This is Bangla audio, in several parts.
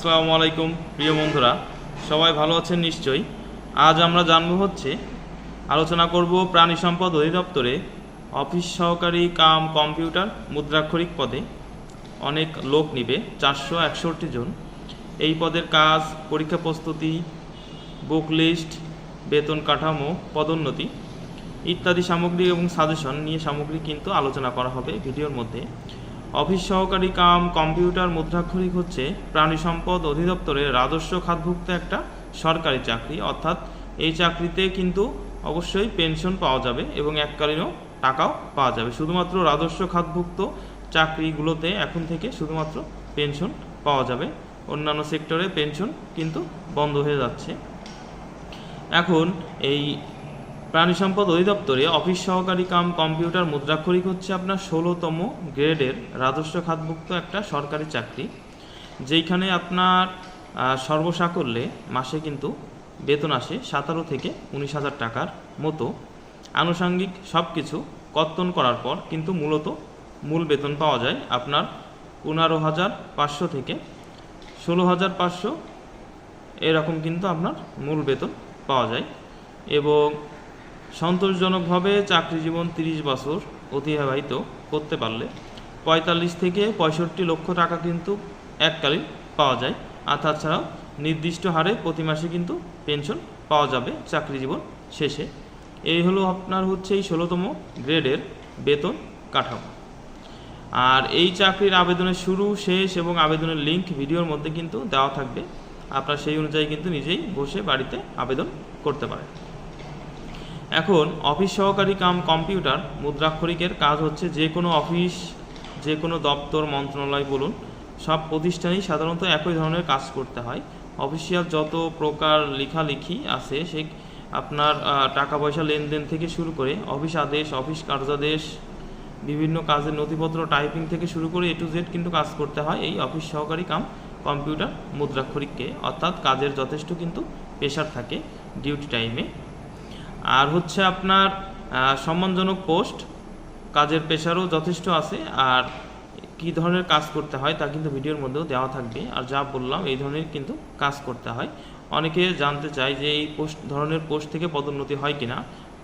আসসালামু আলাইকুম, প্রিয় বন্ধুরা। সবাই ভালো আছেন নিশ্চয়ই। আজ আমরা জানব হচ্ছে, আলোচনা করব প্রাণী সম্পদ অধিদপ্তরে অফিস সহকারী কাম কম্পিউটার মুদ্রাক্ষরিক পদে। অনেক লোক নিবে, চারশো একষট্টি জন। এই পদের কাজ, পরীক্ষা প্রস্তুতি, বুক লিস্ট, বেতন কাঠামো, পদোন্নতি ইত্যাদি সামগ্রী এবং সাজেশন নিয়ে সামগ্রী কিন্তু আলোচনা করা হবে ভিডিওর মধ্যে। অফিস সহকারী কাম, কম্পিউটার, মুদ্রাক্ষরিক হচ্ছে প্রাণী সম্পদ অধিদপ্তরের রাজস্ব খাতভুক্ত একটা সরকারি চাকরি। অর্থাৎ এই চাকরিতে কিন্তু অবশ্যই পেনশন পাওয়া যাবে এবং এককালীনও টাকাও পাওয়া যাবে। শুধুমাত্র রাজস্ব খাতভুক্ত চাকরিগুলোতে এখন থেকে শুধুমাত্র পেনশন পাওয়া যাবে। অন্যান্য সেক্টরে পেনশন কিন্তু বন্ধ হয়ে যাচ্ছে। এখন এই প্রাণী সম্পদ অধিদপ্তরে অফিস সহকারী কাম কম্পিউটার মুদ্রাক্ষরিক হচ্ছে আপনার ষোলোতম গ্রেডের রাজস্ব খাতভুক্ত একটা সরকারি চাকরি, যেইখানে আপনার সর্বসাকল্যে মাসে কিন্তু বেতন আসে সতেরো থেকে উনিশ হাজার টাকার মতো। আনুষাঙ্গিক সব কিছু কর্তন করার পর কিন্তু মূলত মূল বেতন পাওয়া যায় আপনার পনেরো হাজার পাঁচশো থেকে ষোলো হাজার পাঁচশো, এরকম কিন্তু আপনার মূল বেতন পাওয়া যায়। এবং সন্তোষজনকভাবে চাকরি জীবন তিরিশ বছর অতিবাহিত করতে পারলে পঁয়তাল্লিশ থেকে পঁয়ষট্টি লক্ষ টাকা কিন্তু এককালীন পাওয়া যায়। আর তাছাড়াও নির্দিষ্ট হারে প্রতি মাসে কিন্তু পেনশন পাওয়া যাবে চাকরি জীবন শেষে। এই হলো আপনার হচ্ছে এই ষোলোতম গ্রেডের বেতন কাঠামো। আর এই চাকরির আবেদনের শুরু, শেষ এবং আবেদনের লিঙ্ক ভিডিওর মধ্যে কিন্তু দেওয়া থাকবে। আপনার সেই অনুযায়ী কিন্তু নিজেই বসে বাড়িতে আবেদন করতে পারেন। এখন অফিস সহকারী কাম কম্পিউটার মুদ্রাক্ষরিকের কাজ হচ্ছে যে কোনো অফিস, যে কোনো দপ্তর, মন্ত্রণালয় বলুন, সব প্রতিষ্ঠানেই সাধারণত একই ধরনের কাজ করতে হয়। অফিসিয়াল যত প্রকার লেখালেখি আছে, সে আপনার টাকা পয়সা লেনদেন থেকে শুরু করে অফিস আদেশ, অফিস কার্যাদেশ, বিভিন্ন কাজের নথিপত্র, টাইপিং থেকে শুরু করে এ টু জেড কিন্তু কাজ করতে হয় এই অফিস সহকারী কাম কম্পিউটার মুদ্রাক্ষরিককে। অর্থাৎ কাজের যথেষ্ট কিন্তু প্রেশার থাকে ডিউটি টাইমে। আর হচ্ছে আপনার সম্মানজনক পোস্ট, কাজের পেশারও যথেষ্ট আছে, আর কি ধরনের কাজ করতে হয় তা কিন্তু ভিডিওর মধ্যেও দেওয়া থাকবে। আর যা বললাম, এই ধরনের কিন্তু কাজ করতে হয়। অনেকে জানতে চায় যে এই পোস্ট, ধরনের পোস্ট থেকে পদোন্নতি হয় কিনা।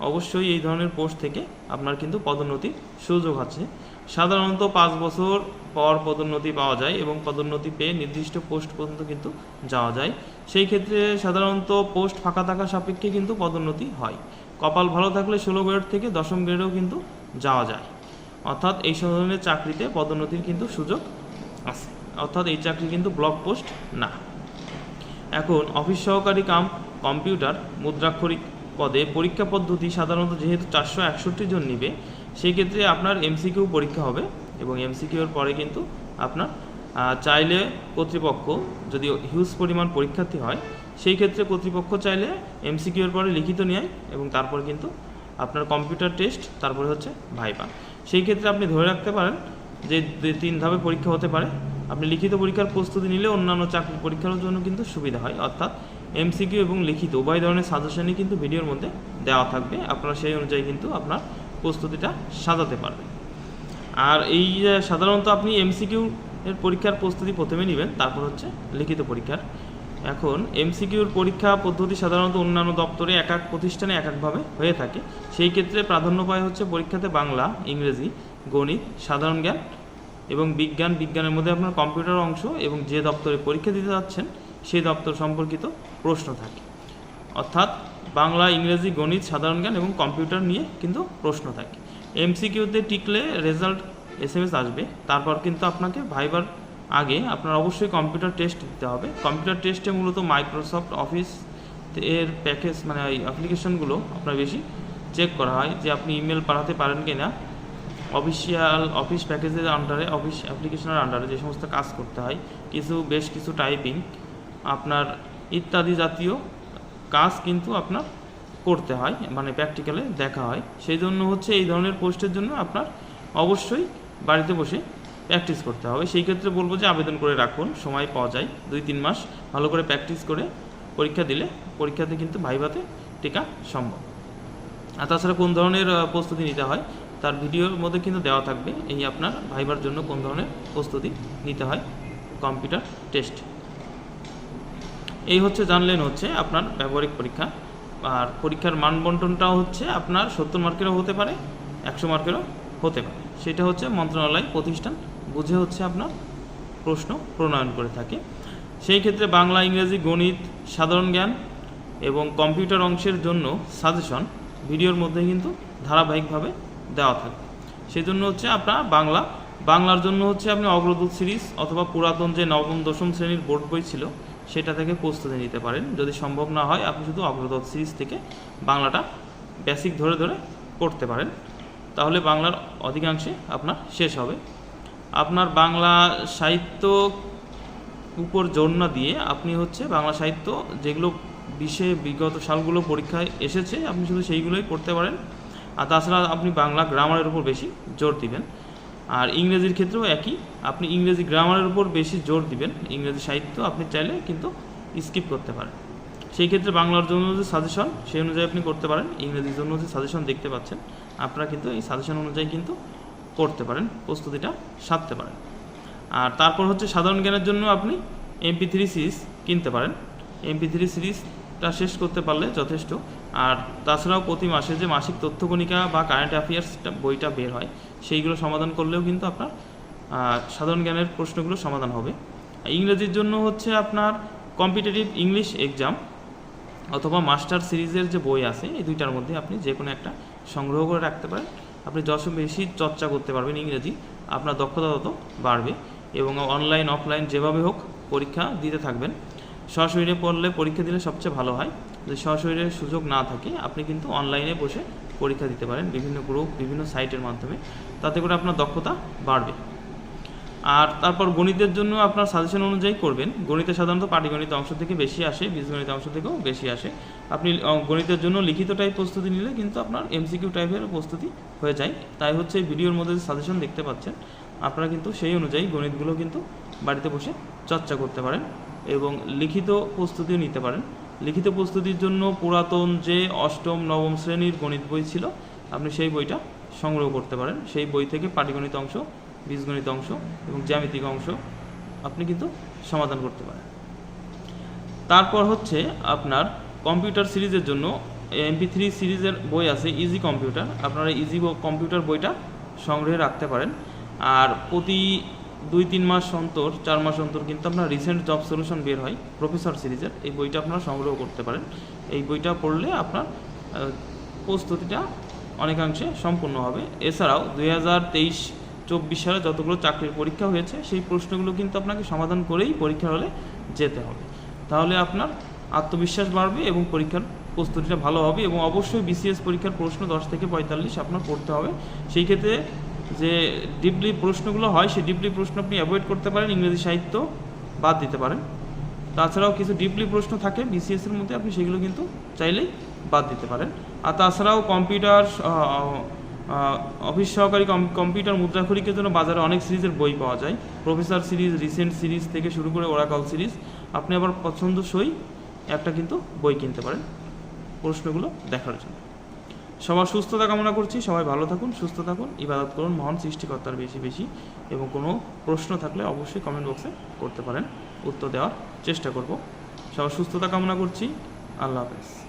অবশ্যই এই ধরনের পোস্ট থেকে আপনার কিন্তু পদোন্নতির সুযোগ আছে। সাধারণত পাঁচ বছর পর পদোন্নতি পাওয়া যায় এবং পদোন্নতি পেয়ে নির্দিষ্ট পোস্ট পর্যন্ত কিন্তু যাওয়া যায়। সেই ক্ষেত্রে সাধারণত পোস্ট ফাঁকা থাকা সাপেক্ষে কিন্তু পদোন্নতি হয়। কপাল ভালো থাকলে ষোলো গ্রেড থেকে দশম গ্রেডেও কিন্তু যাওয়া যায়। অর্থাৎ এই ধরনের চাকরিতে পদোন্নতির কিন্তু সুযোগ আছে। অর্থাৎ এই চাকরি কিন্তু ব্লক পোস্ট না। এখন অফিস সহকারী কাম, কম্পিউটার, মুদ্রাক্ষরিক পদে পরীক্ষা পদ্ধতি সাধারণত যেহেতু চারশো একষট্টি জন নিবে, সেই ক্ষেত্রে আপনার এমসিকিউ পরীক্ষা হবে এবং এমসিকিউর পরে কিন্তু আপনার চাইলে কর্তৃপক্ষ যদি হিউজ পরিমাণ পরীক্ষার্থী হয়, সেই ক্ষেত্রে কর্তৃপক্ষ চাইলে এমসিকিউর পরে লিখিত নেয় এবং তারপর কিন্তু আপনার কম্পিউটার টেস্ট, তারপরে হচ্ছে ভাইবা। সেই ক্ষেত্রে আপনি ধরে রাখতে পারেন যে তিন ধাপে পরীক্ষা হতে পারে। আপনি লিখিত পরীক্ষার প্রস্তুতি নিলে অন্যান্য চাকরি পরীক্ষার জন্য কিন্তু সুবিধা হয়, অর্থাৎ এমসিকিউ এবং লিখিত, উভয় ধরনের সাজেশনই কিন্তু ভিডিওর মধ্যে দেওয়া থাকবে। আপনারা সেই অনুযায়ী কিন্তু আপনার প্রস্তুতিটা সাজাতে পারবেন। আর এই সাধারণত আপনি এমসিকিউ এর পরীক্ষার প্রস্তুতি প্রথমে নেবেন, তারপর হচ্ছে লিখিত পরীক্ষার। এখন এমসিকিউর পরীক্ষা পদ্ধতি সাধারণত অন্যান্য দপ্তরে এক এক প্রতিষ্ঠানে এক একভাবে হয়ে থাকে। সেই ক্ষেত্রে প্রাধান্য পায় হচ্ছে পরীক্ষাতে বাংলা, ইংরেজি, গণিত, সাধারণ জ্ঞান এবং বিজ্ঞান। বিজ্ঞানের মধ্যে আপনার কম্পিউটার অংশ এবং যে দপ্তরে পরীক্ষা দিতে যাচ্ছেন সেই দপ্তর সম্পর্কিত প্রশ্ন থাকে। অর্থাৎ বাংলা, ইংরেজি, গণিত, সাধারণ জ্ঞান এবং কম্পিউটার নিয়ে কিন্তু প্রশ্ন থাকে। এমসিকিউতে টিকলে রেজাল্ট এস এম এস আসবে। তারপর কিন্তু আপনাকে ভাইবার আগে আপনার অবশ্যই কম্পিউটার টেস্ট দিতে হবে। কম্পিউটার টেস্টে মূলত মাইক্রোসফট অফিস এর প্যাকেজ মানে ওই অ্যাপ্লিকেশনগুলো আপনার বেশি চেক করা হয় যে আপনি ইমেল পাঠাতে পারেন কি না অফিসিয়াল অফিস প্যাকেজের আন্ডারে, অফিস অ্যাপ্লিকেশনের আন্ডারে যে সমস্ত কাজ করতে হয়, কিছু, বেশ কিছু টাইপিং আপনার ইত্যাদি জাতীয় কাজ কিন্তু আপনার করতে হয় মানে প্র্যাকটিক্যালে দেখা হয়। সেই জন্য হচ্ছে এই ধরনের পোস্টের জন্য আপনার অবশ্যই বাড়িতে বসে প্র্যাকটিস করতে হবে। সেই ক্ষেত্রে বলব যে আবেদন করে রাখুন, সময় পাওয়া যায় দুই তিন মাস। ভালো করে প্র্যাকটিস করে পরীক্ষা দিলে পরীক্ষাতে কিন্তু ভাইভাতে টিকা সম্ভব। আর তাছাড়া কোন ধরনের প্রস্তুতি নিতে হয় তার ভিডিওর মধ্যে কিন্তু দেওয়া থাকবে। এই আপনার ভাইবার জন্য কোন ধরনের প্রস্তুতি নিতে হয়? Computer test. এই হচ্ছে জানলেন হচ্ছে আপনার ব্যবহারিক পরীক্ষা। আর পরীক্ষার মান বন্টনটাও হচ্ছে আপনার সত্তর মার্কেরও হতে পারে, একশো মার্কেরও হতে পারে। সেটা হচ্ছে মন্ত্রণালয় প্রতিষ্ঠান বুঝে হচ্ছে আপনার প্রশ্ন প্রণয়ন করে থাকে। সেই ক্ষেত্রে বাংলা, ইংরেজি, গণিত, সাধারণ জ্ঞান এবং কম্পিউটার অংশের জন্য সাজেশন ভিডিওর মধ্যে কিন্তু ধারাবাহিকভাবে দেওয়া থাকে সেই জন্য হচ্ছে আপনার বাংলা, বাংলার জন্য হচ্ছে আপনি অগ্রদূত সিরিজ অথবা পুরাতন যে নবম, দশম শ্রেণির বোর্ড বই ছিল সেটা থেকে প্রস্তুতি নিতে পারেন। যদি সম্ভব না হয়, আপনি শুধু অগ্রদূত সিরিজ থেকে বাংলাটা বেসিক ধরে ধরে করতে পারেন। তাহলে বাংলার অধিকাংশে আপনার শেষ হবে। আপনার বাংলা সাহিত্য উপর জোর না দিয়ে আপনি হচ্ছে বাংলা সাহিত্য যেগুলো বিষয়ে বিগত সালগুলো পরীক্ষায় এসেছে, আপনি শুধু সেইগুলোই করতে পারেন। আর তাছাড়া আপনি বাংলা গ্রামারের উপর বেশি জোর দিবেন। আর ইংরেজির ক্ষেত্রেও একই। আপনি ইংরেজি গ্রামারের উপর বেশি জোর দিবেন। ইংরেজি সাহিত্য আপনি চাইলে কিন্তু স্কিপ করতে পারেন। সেই ক্ষেত্রে বাংলার জন্য যে সাজেশন সেই অনুযায়ী আপনি করতে পারেন। ইংরেজির জন্য যে সাজেশন দেখতে পাচ্ছেন, আপনারা কিন্তু এই সাজেশন অনুযায়ী কিন্তু করতে পারেন। প্রস্তুতিটা সারতে পারেন। আর তারপর হচ্ছে সাধারণ জ্ঞানের জন্য আপনি এমপি থ্রি সিরিজ কিনতে পারেন। এমপি থ্রি সিরিজটা শেষ করতে পারলে যথেষ্ট। আর তাছাড়াও প্রতি মাসে যে মাসিক তথ্যকণিকা বা কারেন্ট অ্যাফেয়ার্স বইটা বের হয়, সেইগুলো সমাধান করলেও কিন্তু আপনার সাধারণ জ্ঞানের প্রশ্নগুলো সমাধান হবে। ইংরেজির জন্য হচ্ছে আপনার কম্পিটিটিভ ইংলিশ এক্সাম অথবা মাস্টার সিরিজের যে বই আছে, এই দুইটার মধ্যে আপনি যে কোনো একটা সংগ্রহ করে রাখতে পারেন। আপনি যত বেশি চর্চা করতে পারবেন ইংরেজি, আপনার দক্ষতা তত বাড়বে এবং অনলাইন অফলাইন যেভাবে হোক পরীক্ষা দিতে থাকবেন। সশরীরে পড়লে পরীক্ষা দিলে সবচেয়ে ভালো হয়। যদি সশরীরের সুযোগ না থাকে, আপনি কিন্তু অনলাইনে বসে পরীক্ষা দিতে পারেন বিভিন্ন গ্রুপ বিভিন্ন সাইটের মাধ্যমে। তাতে করে আপনার দক্ষতা বাড়বে। আর তারপর গণিতের জন্য আপনার সাজেশন অনুযায়ী করবেন। গণিতে সাধারণত পাটিগণিত অংশ থেকে বেশি আসে, বীজগণিত অংশ থেকেও বেশি আসে। আপনি গণিতের জন্য লিখিত টাইপ প্রস্তুতি নিলে কিন্তু আপনার এমসিকিউ টাইপের প্রস্তুতি হয়ে যায়। তাই হচ্ছে ভিডিওর মধ্যে সাজেশন দেখতে পাচ্ছেন, আপনারা কিন্তু সেই অনুযায়ী গণিতগুলো কিন্তু বাড়িতে বসে চর্চা করতে পারেন এবং লিখিত প্রস্তুতিও নিতে পারেন। লিখিত প্রস্তুতির জন্য পুরাতন যে অষ্টম, নবম শ্রেণির গণিত বই ছিল, আপনি সেই বইটা সংগ্রহ করতে পারেন। সেই বই থেকে পাটিগণিত অংশ, বীজগণিত অংশ এবং জ্যামিতিক অংশ আপনি কিন্তু সমাধান করতে পারেন। তারপর হচ্ছে আপনার কম্পিউটার সিরিজের জন্য, এমপি থ্রি সিরিজের বই আছে, ইজি কম্পিউটার। আপনারা ইজি কম্পিউটার বইটা সংগ্রহে রাখতে পারেন। আর প্রতি দুই, তিন মাস অন্তর, চার মাস অন্তর কিন্তু আপনার রিসেন্ট জব সলিউশন বের হয় প্রফেসর সিরিজের এই বইটা আপনারা সংগ্রহ করতে পারেন। এই বইটা পড়লে আপনার প্রস্তুতিটা অনেকাংশে সম্পূর্ণ হবে। এছাড়াও দুই হাজার তেইশ, চব্বিশ সালে যতগুলো চাকরির পরীক্ষা হয়েছে, সেই প্রশ্নগুলো কিন্তু আপনাকে সমাধান করেই পরীক্ষার হলে যেতে হবে। তাহলে আপনার আত্মবিশ্বাস বাড়বে এবং পরীক্ষার প্রস্তুতিটা ভালো হবে এবং অবশ্যই বিসিএস পরীক্ষার প্রশ্ন দশ থেকে পঁয়তাল্লিশ আপনার পড়তে হবে। সেই ক্ষেত্রে যে ডিপলি প্রশ্নগুলো হয়, সেই ডিপলি প্রশ্ন আপনি অ্যাভয়েড করতে পারেন, ইংরেজি সাহিত্য বাদ দিতে পারেন। তাছাড়াও কিছু ডিপলি প্রশ্ন থাকে বিসিএস এর মধ্যে আপনি সেগুলো কিন্তু চাইলেই বাদ দিতে পারেন। আর তাছাড়াও কম্পিউটার অফিস সহকারী কম- কম্পিউটার মুদ্রাক্ষরিকের জন্য বাজারে অনেক সিরিজের বই পাওয়া যায়। প্রফেসর সিরিজ রিসেন্ট সিরিজ থেকে শুরু করে ওরাকাল সিরিজ আপনি আবার পছন্দসই একটা কিন্তু বই কিনতে পারেন। প্রশ্নগুলো দেখার জন্য। সবার সুস্থতা কামনা করছি, সবাই ভালো থাকুন, সুস্থ থাকুন, ইবাদত করুন, মহান সৃষ্টিকর্তার বেশি বেশি এবং কোনো প্রশ্ন থাকলে অবশ্যই কমেন্ট বক্সে করতে পারেন। উত্তর দেওয়ার চেষ্টা করব। সবার সুস্থতা কামনা করছি, আল্লাহ হাফেজ।